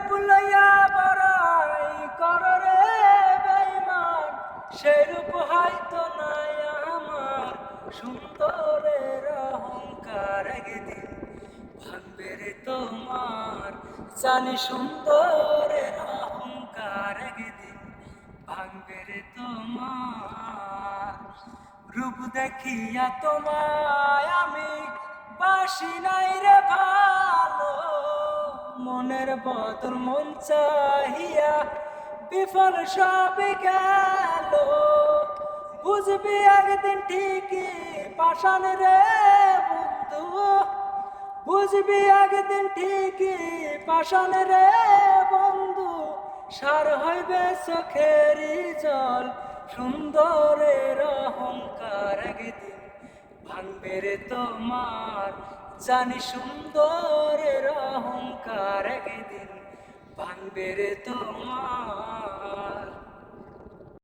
রূপ লইয়া বড়াই কর রে বেইমান। সে রূপ হয়তো নাই আমার, সুন্দরের অহংকার একদিন ভাঙবে রে তোমার। জানি সুন্দরের অহংকার একদিন ভাঙবে রে তোমার। রূপ দেখিয়া তোমায় আমি বাসি নাই মনের বদল মন চাহিয়া বিফল সব গেল। বুঝবি একদিন ঠিকই পাশান রে বন্ধু। বুঝবি একদিন ঠিকই পাশান রে বন্ধু। সার হইবে চোখেরই জল, সুন্দরের অহংকার একদিন পেরে তোমার। জানি সুন্দরের অহংকার একদিন ভাঙবে রে তোমার।